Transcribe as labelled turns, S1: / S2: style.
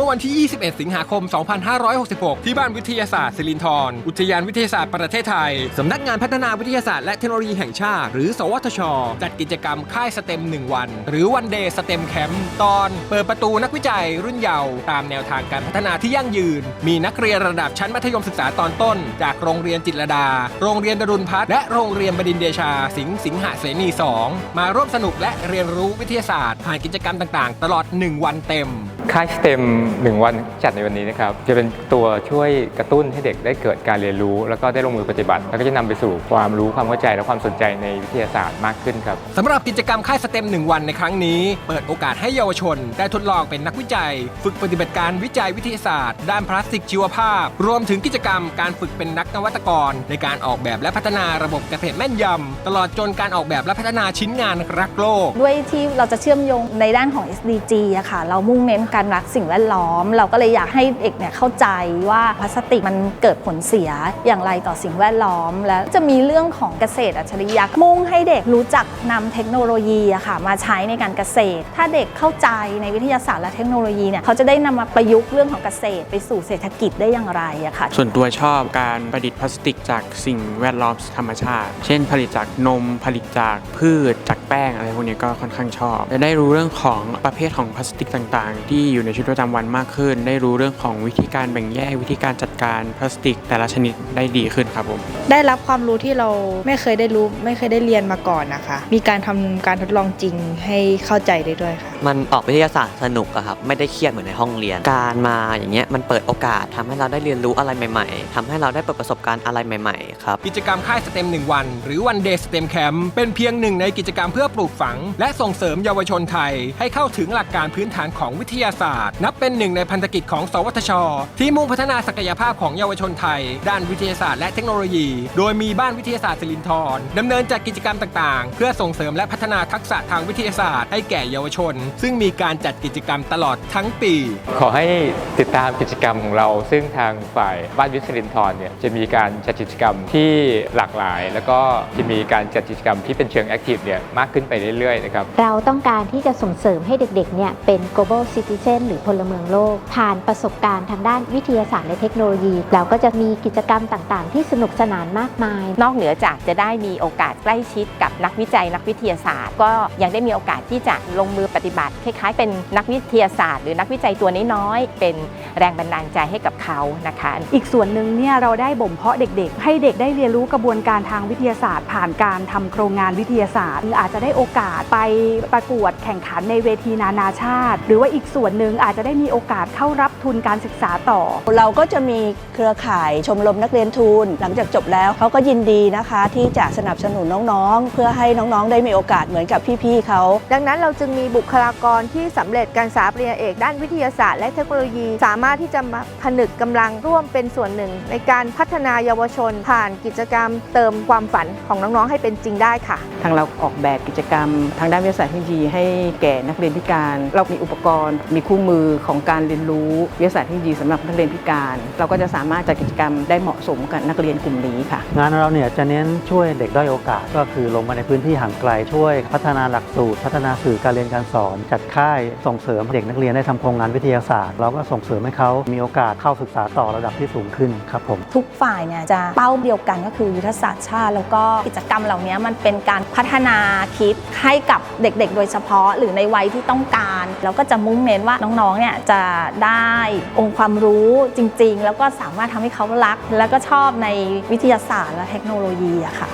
S1: มื่อวันที่ 21 สิงหาคม 2566 ที่บ้านวิทยาศาสตร์สิรินธรอุทยานวิทยาศาสตร์ประเทศไทย สำนักงานพัฒนาวิทยาศาสตร์และเทคโนโลยีแห่งชาติ หรือสวทช จัดกิจกรรมค่ายสเต็ม 1 วัน หรือวันเดย์สเต็มแคมป์ตอน เปิดประตูนักวิจัยรุ่นเยาว์ตามแนวทางการพัฒนาที่ยั่งยืน มีนักเรียนระดับชั้นมัธยมศึกษาตอนต้น จากโรงเรียนจิตรดา โรงเรียนดรุณพัฒน์และโรงเรียนบดินเดชา สิงห์สิงหเสนี 2 มาร่วมสนุกและเรียนรู้วิทยาศาสตร์ผ่านกิจกรรมต่าง ๆ ตลอด 1 วันเต็ม
S2: ค่ายสเต็ม1 วันจัดในวันนี้นะครับจะเป็นตัวช่วยกระตุ้นให้เด็กได้เกิดการเรียนรู้ แล้วก็ได้ลงมือปฏิบัติ แล้วก็จะนำไปสู่ความรู้ความเข้าใจและความสนใจในวิทยาศาสตร์มากขึ้นครับ
S1: สำหรับกิจกรรมค่ายสเต็ม1 วันในครั้งนี้ เปิดโอกาสให้เยาวชน ได้ทดลองเป็นนักวิจัย ฝึกปฏิบัติการวิจัยวิทยาศาสตร์ ด้านพลาสติกชีวภาพ รวมถึงกิจกรรมการฝึกเป็นนักนวัตกร ในการออกแบบและพัฒนาระบบเกษตรแม่นยำตลอดจนการออกแบบและพัฒนาชิ้นงานรักโลก
S3: ด้วยที่เราจะเชื่อมโยงในด้านของ SDG อะค่ะเรามุ่งเน้นการการรักสิ่งแวดล้อม เราก็เลยอยากให้เด็กเนี่ยเข้าใจว่าพลาสติกมันเกิดผลเสียอย่างไรต่อสิ่งแวดล้อม และจะมีเรื่องของเกษตรอัจฉริยะมุ่งให้เด็กรู้จักนำเทคโนโลยีอะค่ะมาใช้ในการเกษตร ถ้าเด็กเข้าใจในวิทยาศาสตร์และเทคโนโลยีเนี่ยเขาจะได้นำมาประยุกต์เรื่องของเกษตร ไปสู่เศรษฐกิจได้อย่างไรอะค่ะ
S4: ส่วนตัวชอบการประดิษฐ์พลาสติกจากสิ่งแวดล้อมธรรมชาติ เช่น ผลิตจากนมผลิตจากพืชจาก แป้งอะไรพวกนี้ก็ค่อนข้างชอบและได้รู้เรื่องของประเภทของพลาสติกต่างๆ ที่อยู่ในชีวิตประจำวันมากขึ้น ได้รู้เรื่องของวิธีการแบ่งแยกวิธีการจัดการพลาสติก แต่ละชนิดได้ดีขึ้นครับผม
S5: ได้รับความรู้ที่เราไม่เคยได้รู้ ไม่เคยได้เรียนมาก่อนนะคะ มีการทำการทดลองจริงให้เข้าใจได้ด้วยค่ะ
S6: มันออกวิทยาศาสตร์สนุกอะครับไม่ได้เครียดเหมือนในห้องเรียน การมาอย่างเงี้ยมันเปิดโอกาสทำให้เราได้เรียนรู้อะไรใหม่ ๆทำให้เราได้เปิดประสบการณ์อะไรใหม่ ๆ ครับ
S1: กิจกรรมค่ายสเต็ม1วัน หรือวันเดย์สเต็มแคมป์เป็นเพียงหนึ่งในกิจกรรมเพื่อปลูกฝัง และส่งเสริมเยาวชนไทย ให้เข้าถึงหลักการพื้นฐานของวิทยาศาสตร์ นับเป็นหนึ่งในพันธกิจของ สวทช ที่มุ่งพัฒนาศักยภาพของเยาวชนไทย ด้านวิทยาศาสตร์และเทคโนโลยี โดยมีบ้านวิทยาศาสตร์สิรินธรดำเนินจัดกิจกรรมต่างๆ เพื่อส่งเสริมและพัฒนาทักษะทางวิทยาศาสตร์ให้แก่เยาวชน ซึ่งมีการจัดกิจกรรมตลอดทั้งปี
S2: ขอให้ติดตามกิจกรรมของเรา ซึ่งทางฝ่ายบ้านวิทยาลินทรเนี่ยจะมีการจัดกิจกรรมที่หลากหลาย แล้วก็จะมีการจัดกิจกรรมที่เป็นเชิงแอคทีฟเนี่ยมากขึ้นไปเรื่อยๆนะครับ
S7: เราต้องการที่จะส่งเสริมให้เด็กๆเนี่ยเป็น global citizen หรือพลเมืองโลก ผ่านประสบการณ์ทางด้านวิทยาศาสตร์และเทคโนโลยี เราก็จะมีกิจกรรมต่างๆ ที่สนุกสนานมากมาย
S8: นอกเหนือจากจะได้มีโอกาสใกล้ชิดกับนักวิจัยนักวิทยาศาสตร์ ก็ยังได้มีโอกาสที่จะลงมือปฏิบัติคล้ายๆ เป็นนักวิทยาศาสตร์ หรือนักวิจัยตัวน้อยๆเป็นแรงบันดาลใจให้กับเขานะคะ
S9: อีกส่วนหนึ่งเนี่ยเราได้บ่มเพาะเด็กๆ ให้เด็กได้เรียนรู้กระบวนการทางวิทยาศาสตร์ ผ่านการทำโครงงานวิทยาศาสตร์หรืออาจจะได้โอกาสไปประกวดแข่งขันในเวทีนานาชาติ หรือว่าอีกส่วนหนึ่งอาจจะได้มีโอกาสเข้ารับทุนการศึกษาต่อ
S10: เราก็จะมีเครือข่ายชมรมนักเรียนทุน หลังจากจบแล้วเขาก็ยินดีนะคะ ที่จะสนับสนุนน้องๆ เพื่อให้น้องๆ ได้มีโอกาสเหมือนกับพี่ๆเขา
S11: ดังนั้นเราจึงมีบุคลากรที่สำเร็จการศึกษาปริญญาเอกด้านวิทยาศาสตร์และเทคโนโลยี สามารถที่จะมาผนึกกำลังร่วมเป็นส่วนหนึ่ง ในการพัฒนาเยาวชน ผ่านกิจกรรมเติมความฝันของน้องๆ ให้เป็นจริงได้ค่ะ
S12: ทางเราออกแบบกิจกรรม ทางด้านวิทยาศาสตร์เทคโนโลยีให้แก่นักเรียนพิการ เรามีอุปกรณ์ มีคู่มือของการเรียนรู้วิทยาศาสตร์เทคโนโลยีสำหรับนักเรียนพิการ เราก็จะสามารถจัดกิจกรรมได้เหมาะสมกับนักเรียนกลุ่มนี้ค่ะ
S13: งานเราเนี่ยจะเน้นช่วยเด็กด้อยโอกาส ก็คือลงมาในพื้นที่ห่างไกลช่วย พัฒนาหลักสูตร พัฒนาสื่อการเรียนการสอน จัดค่ายส่งเสริมเด็กนักเรียนได้ทำโครงงานวิทยาศาสตร์เราก็ส่งเสริมให้เขามีโอกาสเข้าศึกษาต่อระดับที่สูงขึ้นครับผม
S3: ทุกฝ่ายเนี่ยจะเป้าเดียวกันก็คือยุทธศาสตร์ชาติ แล้วก็กิจกรรมเหล่านี้มันเป็นการพัฒนาคิดให้กับเด็กๆ โดยเฉพาะหรือในวัยที่ต้องการแล้วก็จะมุ่งเน้นว่าน้องๆ เนี่ยจะได้องค์ความรู้จริงๆ แล้วก็สามารถทำให้เขารัก แล้วก็ชอบในวิทยาศาสตร์และเทคโนโลยีอะค่ะ